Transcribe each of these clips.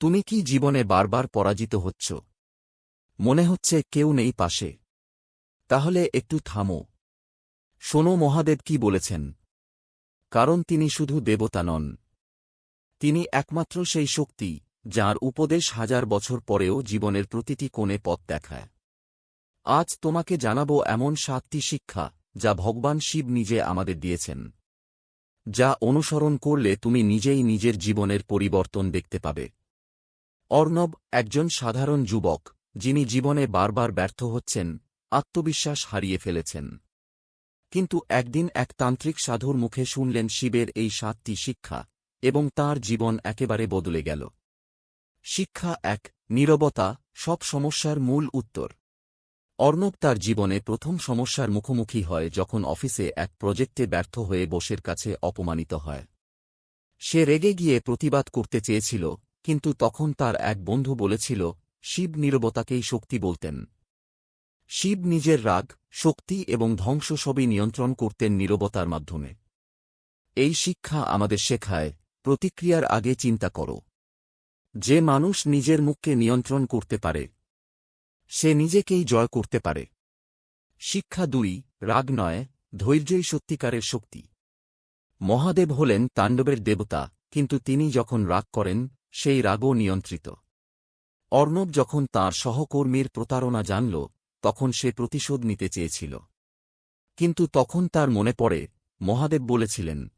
তুমি কি জীবনে বারবার পরাজিত হচ্ছ? মনে হচ্ছে কেউ নেই পাশে। তাহলে একটু থামো। শোনো মহাদেব কি বলেছেন। কারণ তিনি শুধু দেবতা নন। তিনি একমাত্র সেই শক্তি, যার উপদেশ হাজার বছর পরেও জীবনের প্রতিটি কোণে পথ দেখায়। আজ তোমাকে জানাব এমন সাতটি শিক্ষা, যা ভগবান শিব নিজে আমাদের দিয়েছেন। যা অনুসরণ করলে তুমি নিজেই নিজের জীবনের পরিবর্তন দেখতে পাবে। অর্ণব একজন সাধারণ যুবক, যিনি জীবনে বারবার ব্যর্থ হচ্ছেন, আত্মবিশ্বাস হারিয়ে ফেলেছেন। কিন্তু একদিন এক তান্ত্রিক সাধুর মুখে শুনলেন শিবের এই সাতটি শিক্ষা, এবং তার জীবন একেবারে বদলে গেল। শিক্ষা এক, নীরবতা সব সমস্যার মূল উত্তর। অর্ণব তার জীবনে প্রথম সমস্যার মুখোমুখি হয় যখন অফিসে এক প্রজেক্টে ব্যর্থ হয়ে বসের কাছে অপমানিত হয়। সে রেগে গিয়ে প্রতিবাদ করতে চেয়েছিল কিন্তু তখন তার এক বন্ধু বলেছিল, শিব নীরবতাকেই শক্তি বলতেন। শিব নিজের রাগ, শক্তি এবং ধ্বংস সবই নিয়ন্ত্রণ করতেন নীরবতার মাধ্যমে। এই শিক্ষা আমাদের শেখায়, প্রতিক্রিয়ার আগে চিন্তা করো। যে মানুষ নিজের মুখকে নিয়ন্ত্রণ করতে পারে, সে নিজেকেই জয় করতে পারে। শিক্ষা দুই, রাগ নয়, ধৈর্যই সত্যিকারের শক্তি। মহাদেব হলেন তাণ্ডবের দেবতা, কিন্তু তিনি যখন রাগ করেন সেই রাগও নিয়ন্ত্রিত। অর্ণব যখন তার সহকর্মীর প্রতারণা জানল, তখন সে প্রতিশোধ নিতে চেয়েছিল। কিন্তু তখন তার মনে পড়ে, মহাদেব বলেছিলেন,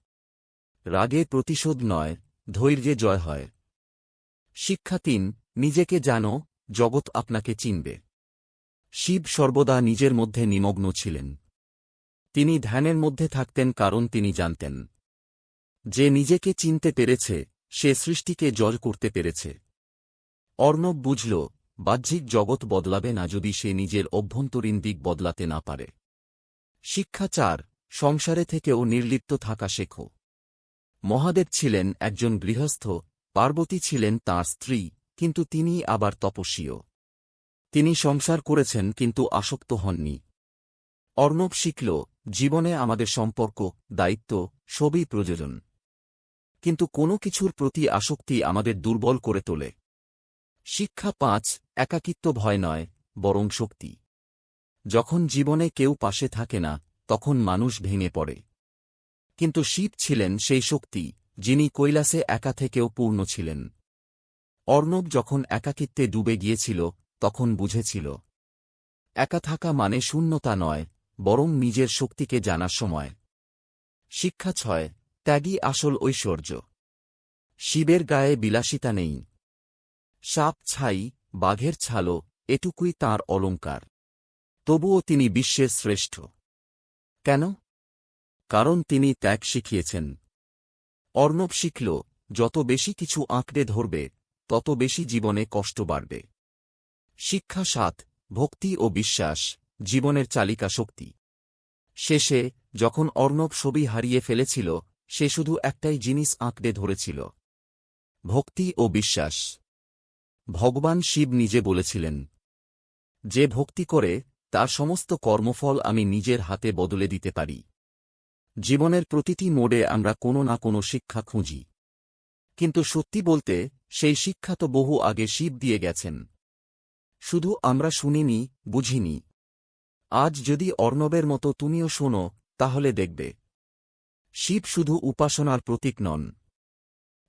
রাগে প্রতিশোধ নয়, ধৈর্যে জয় হয়। শিক্ষা তিন, নিজেকে জানো, জগৎ আপনাকে চিনবে। শিব সর্বদা নিজের মধ্যে নিমগ্ন ছিলেন। তিনি ধ্যানের মধ্যে থাকতেন কারণ তিনি জানতেন। যে নিজেকে চিনতে পেরেছে সে সৃষ্টিকে জল করতে পেরেছে। অর্ণব বুঝল, বাহ্যিক জগৎ বদলাবে না যদি সে নিজের অভ্যন্তরীণ দিক বদলাতে না পারে। শিক্ষা চার, সংসারে থেকেও নির্লিপ্ত থাকা শেখো। মহাদেব ছিলেন একজন গৃহস্থ, পার্বতী ছিলেন তাঁর স্ত্রী, কিন্তু তিনি আবার তপস্বীয় তিনি সংসার করেছেন কিন্তু আসক্ত হননি। অর্ণব শিখল, জীবনে আমাদের সম্পর্ক, দায়িত্ব, সবই প্রয়োজন। কিন্তু কোনো কিছুর প্রতি আসক্তি আমাদের দুর্বল করে তোলে। শিক্ষা পাঁচ, একাকিত্ব ভয় নয়, বরং শক্তি। যখন জীবনে কেউ পাশে থাকে না, তখন মানুষ ভেঙে পড়ে। কিন্তু শিব ছিলেন সেই শক্তি, যিনি কৈলাসে একা থেকেও পূর্ণ ছিলেন। অর্ণব যখন একাকিত্বে ডুবে গিয়েছিল, তখন বুঝেছিল, একা থাকা মানে শূন্যতা নয়, বরং নিজের শক্তিকে জানার সময়। শিক্ষা ছয় ত্যাগী আসল ঐশ্বর্য। শিবের গায়ে বিলাসিতা নেই। সাপ ছাই, বাঘের ছালো এটুকুই তার অলঙ্কার। তবুও তিনি বিশ্বের শ্রেষ্ঠ। কেন? কারণ তিনি ত্যাগ শিখিয়েছেন। অর্ণব শিখল, যত বেশি কিছু আঁকড়ে ধরবে, তত বেশি জীবনে কষ্ট বাড়বে। শিক্ষা সাত, ভক্তি ও বিশ্বাস, জীবনের চালিকা শক্তি। শেষে, যখন অর্ণব ছবি হারিয়ে ফেলেছিল সে শুধু একটাই জিনিস আঁকড়ে ধরেছিল। ভক্তি ও বিশ্বাস। ভগবান শিব নিজে বলেছিলেন, যে ভক্তি করে, তার সমস্ত কর্মফল আমি নিজের হাতে বদলে দিতে পারি। জীবনের প্রতিটি মোড়ে আমরা কোনো না কোনো শিক্ষা খুঁজি। কিন্তু সত্যি বলতে, সেই শিক্ষা তো বহু আগে শিব দিয়ে গেছেন। শুধু আমরা শুনিনি, বুঝিনি। আজ যদি অর্ণবের মতো তুমিও শোনো, তাহলে দেখবে। শিব শুধু উপাসনার প্রতীক নন।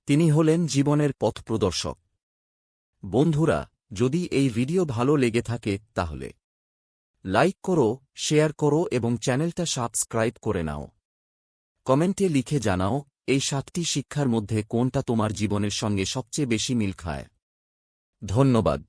তিনি হলেন জীবনের পথ প্রদর্শক। বন্ধুরা, যদি এই ভিডিও ভালো লেগে থাকে, তাহলে লাইক করো, শেয়ার করো এবং চ্যানেলটা সাবস্ক্রাইব করে নাও। কমেন্টে লিখে জানাও, এই সাতটি শিক্ষার মধ্যে কোনটা তোমার জীবনের সঙ্গে সবচেয়ে বেশি মিল খায়। ধন্যবাদ।